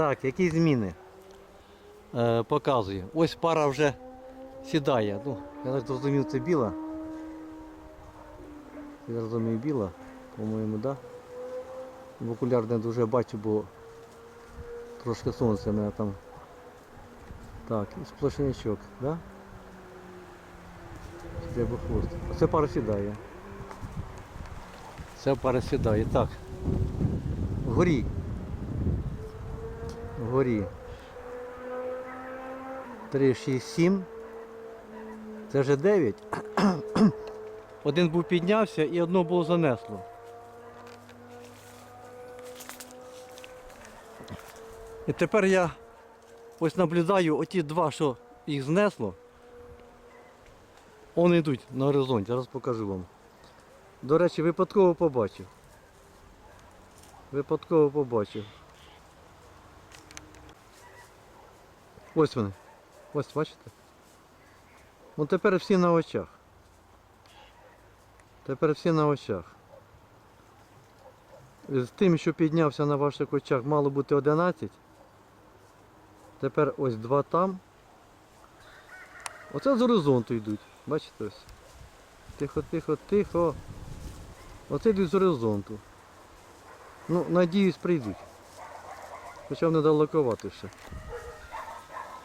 Так, які зміни? Е, показую. Ось пара вже сідає. Ну, я так зрозумів, це біла. Я розумію, біла, по-моєму, так. Да? В окуляр не дуже бачу, бо трошки сонце мене там. Так, і сплошнячок, да? Треба хвост. Оце пара сідає. Це пара сідає. Так. Вгорі. Вгорі. 3, 6, 7. Це вже 9. Один був піднявся і одного було занесло. І тепер я ось наблюдаю оті два, що їх знесло. Вони йдуть на горизонті, зараз покажу вам. До речі, випадково побачив. Випадково побачив. Ось вони. Ось бачите? Ну тепер всі на очах. Тепер всі на очах. З тим, що піднявся на ваших очах, мало бути 11. Тепер ось два там. Оце з горизонту йдуть. Бачите ось. Тихо, тихо, тихо. Оце йдуть з горизонту. Ну, надіюсь, прийдуть. Хоча вони далековато ще.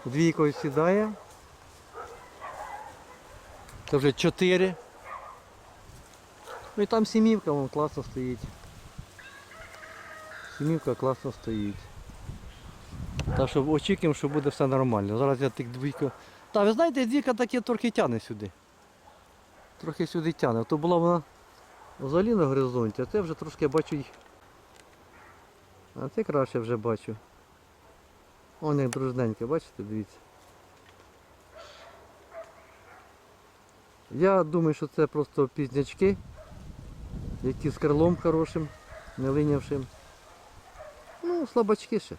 Двійко ось сідає. Це вже чотири. Ну і там сімівка вон класно стоїть. Сімівка класно стоїть. Так що очікуємо, що буде все нормально. Зараз я тих двійку. Та ви знаєте, двійка таки трохи тягне сюди. Трохи сюди тягне. То була вона взагалі на горизонті, а це вже трошки я бачу їх. А це краще вже бачу. Вон як дружненько, бачите, дивіться. Я думаю, що це просто пізнячки, які з крилом хорошим, не линявшим. Ну, слабачки ще.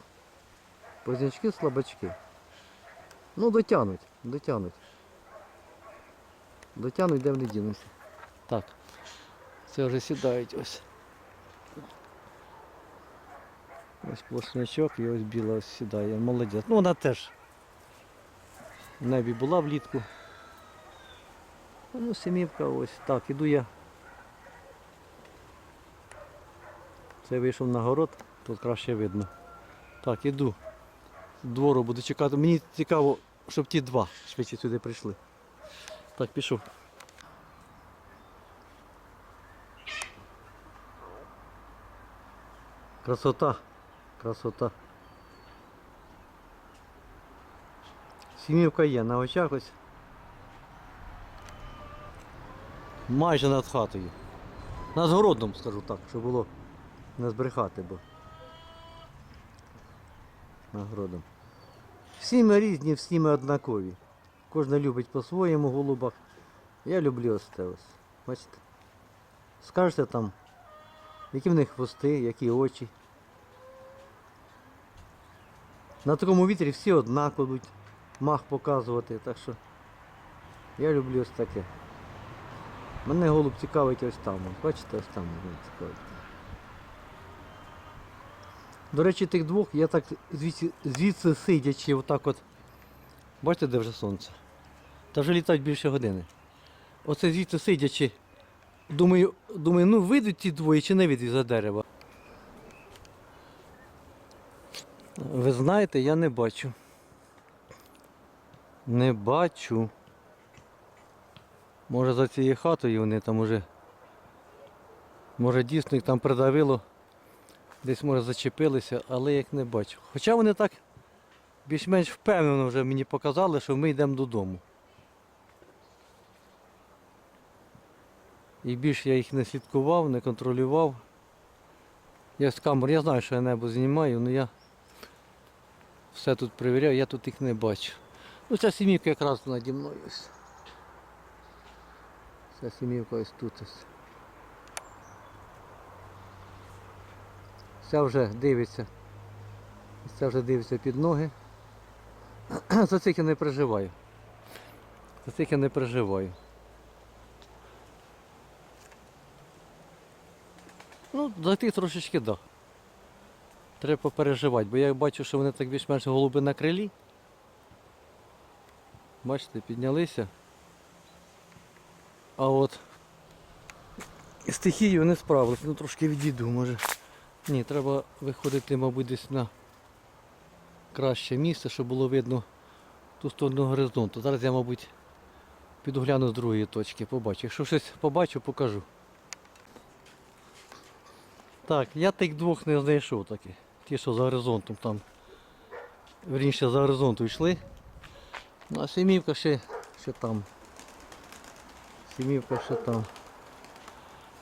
Позднячки слабачки. Ну, дотягнуть, дотягнуть. Дотягнуть, де вони дінуться. Так. Це вже сідають ось. Ось плошнячок і ось біла ось сідає. Молодець. Ну вона теж в небі була влітку. Ну, сімівка ось. Так, іду я. Це вийшов на город, тут краще видно. Так, іду. З двору буду чекати. Мені цікаво, щоб ті два швидше сюди прийшли. Так, пішов. Красота. Красота. Сімівка є на очах ось. Майже над хатою. Над городом, скажу так, щоб було не збрехати, бо. Над городом. Всі ми різні, всі ми однакові. Кожен любить по-своєму голубах. Я люблю ось те ось. Бачите? Скажете там, які в них хвости, які очі. На такому вітрі всі однаково будуть мах показувати, так що я люблю ось таке. Мене голуб цікавить ось там. Бачите, ось там мене цікавить. До речі, тих двох я так звідси, звідси сидячи, отак от. Бачите, де вже сонце? Та вже літають більше години. Оце звідси сидячи. Думаю, думаю, ну вийдуть ці двоє чи не вийдуть за дерева. Ви знаєте, я не бачу. Не бачу. Може за цією хатою вони там уже. Може дійсно їх там придавило. Десь може зачепилися, але я їх не бачу. Хоча вони так більш-менш впевнено вже мені показали, що ми йдемо додому. І більше я їх не слідкував, не контролював. Я з камер, я знаю, що я небо знімаю, але я все тут перевіряв, я тут їх не бачу. Ну ця сімівка якраз наді мною ось. Ця сімівка ось тут ось. Ця вже дивиться. Ця вже дивиться під ноги. За цих я не переживаю. За цих я не переживаю. Ну, за тих трошечки да. Треба переживати, бо я бачу, що вони так більш-менш голуби на крилі. Бачите, піднялися. А от із стихією не справилися. Ну трошки відійду, може. Ні, треба виходити, мабуть, десь на краще місце, щоб було видно ту сторону горизонту. Зараз я, мабуть, піду гляну з другої точки, побачу. Якщо щось побачу, покажу. Так, я тих двох не знайшов таки. Ті, що за горизонтом там. Вірніше за горизонту йшли. Ну, а сімівка ще, ще там. Сімівка ще там.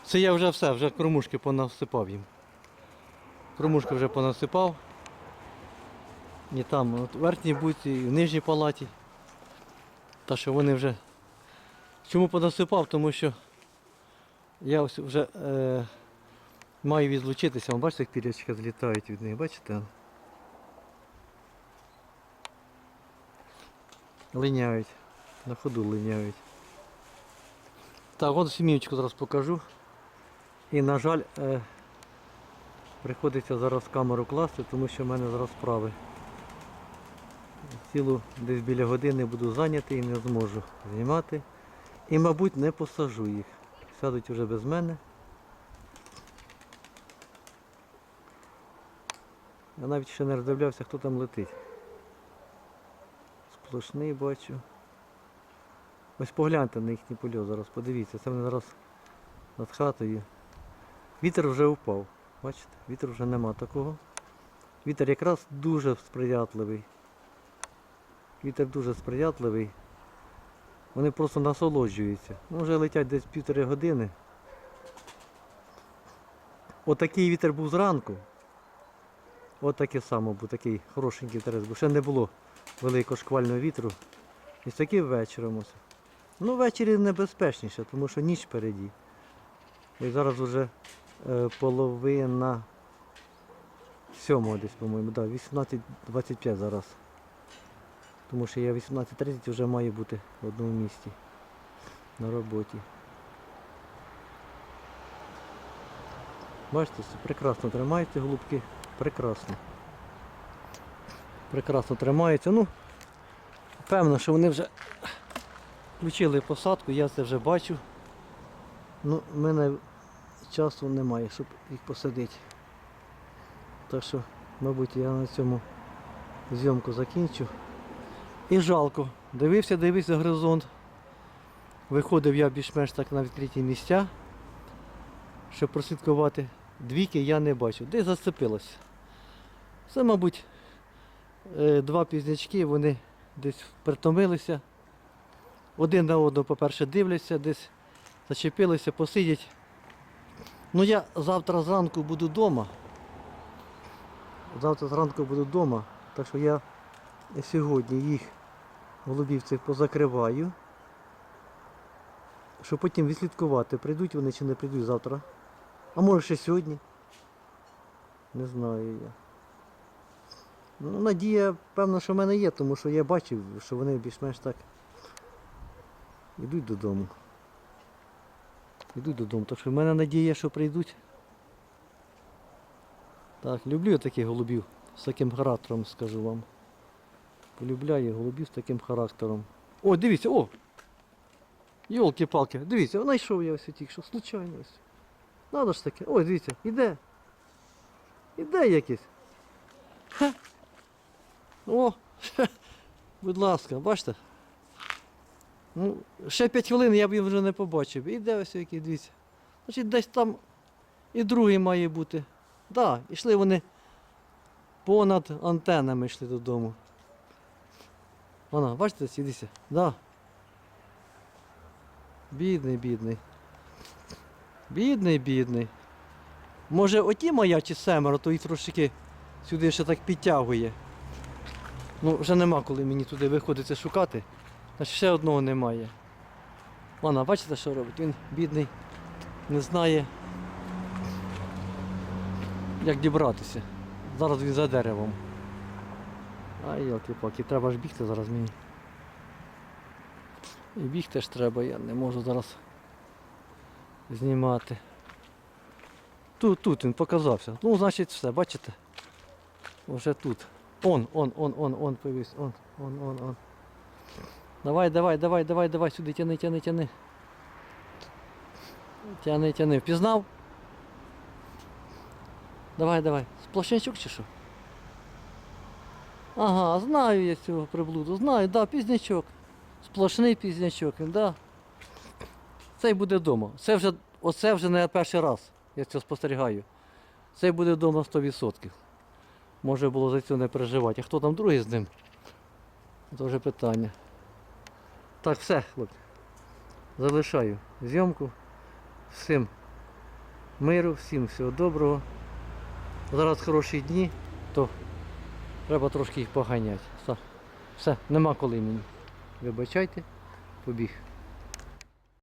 Це я вже все, вже кормушки понасипав їм. Кормушки вже понасипав. І там, от, в верхній буці, і в нижній палаті. Та що вони вже. Чому понасипав? Тому що я ось вже е, маю відлучитися. Вон, бачите, як пірячка злітають від них, бачите? Линяють. На ходу линяють. Так, от сім'єчку зараз покажу. І на жаль, е, приходиться зараз камеру класти, тому що в мене зараз справи. Цілу десь біля години буду зайнятий і не зможу знімати. І, мабуть, не посажу їх. Сядуть вже без мене. Я навіть ще не роздивлявся, хто там летить. Сплошний бачу. Ось погляньте на їхній польот зараз, подивіться, це вони зараз над хатою. Вітер вже впав. Бачите, вітер вже нема такого. Вітер якраз дуже сприятливий. Вітер дуже сприятливий. Вони просто насолоджуються. Ну, вже летять десь півтори години. Отакий вітер був зранку. От таке само був такий хорошенький вітерець, бо ще не було великого шквального вітру. І такий вечором ось. Ну, ввечері небезпечніше, тому що ніч впереді. І зараз вже е, половина сьомого десь, по-моєму, да, 18.25 зараз. Тому що я 18.30 вже маю бути в одному місці на роботі. Бачите, прекрасно тримаються голубки. Прекрасно. Прекрасно тримаються. Ну, певно, що вони вже включили посадку, я це вже бачу. Ну, в мене часу немає, щоб їх посадити. Так що, мабуть, я на цьому зйомку закінчу. І жалко. Дивився, дивився горизонт. Виходив я більш-менш так на відкриті місця, щоб прослідкувати. Двійки я не бачу. Де зацепилося? Це, мабуть, е, два пізнячки, вони десь притомилися. Один на одного, по-перше, дивляться, десь зачепилися, посидять. Ну я завтра зранку буду вдома. Завтра зранку буду вдома, так що я сьогодні їх голубів цих позакриваю. Щоб потім відслідкувати, прийдуть вони чи не прийдуть завтра. А може ще сьогодні. Не знаю я. Ну, надія, певно, що в мене є, тому що я бачив, що вони більш-менш так йдуть додому. Йдуть додому. Так що в мене надія, що прийдуть. Так, люблю я таких голубів з таким характером, скажу вам. Полюбляю голубів з таким характером. О, дивіться, о! Йолки-палки, дивіться, знайшов я ось тільки що, случайно ось. Надо ж таке. Ой, дивіться, іде. Іде якийсь. О, будь ласка, бачите? Ну, ще 5 хвилин я б їх вже не побачив. Іде ось який, дивіться. Значить, десь там і другий має бути. Так, да, йшли вони понад антенами йшли додому. Вона, бачите, сідися? Да. Бідний, бідний. Бідний, бідний. Може оті моя чи семеро, то і трошки сюди ще так підтягує. Ну, вже нема коли мені туди виходиться шукати. Значить ще одного немає. Вона, бачите, що робить? Він бідний, не знає, як дібратися. Зараз він за деревом. Ай, йолки-палки, треба ж бігти зараз мені. І бігти ж треба, я не можу зараз знімати. Тут, тут він показався. Ну, значить все, бачите? Уже тут. Он, он, он, он, он, повис. Он, он, он, он. Давай, давай, давай, давай, давай, сюди, тяни, тяни, тяни. Тяни, тяни. Впізнав? Давай, давай. Сплошнячок чи що? Ага, знаю я цього приблуду. Знаю, да, пізнячок. Сплошний пізнячок, він, да. Цей буде вдома. Це вже, оце вже не перший раз. Я це спостерігаю. Цей буде вдома 100%. Може було за цього не переживати. А хто там другий з ним? Це вже питання. Так, все, хлопці. Залишаю зйомку. Всім миру, всім всього доброго. Зараз хороші дні, то треба трошки їх поганяти. Все, все нема коли мені. Вибачайте, побіг.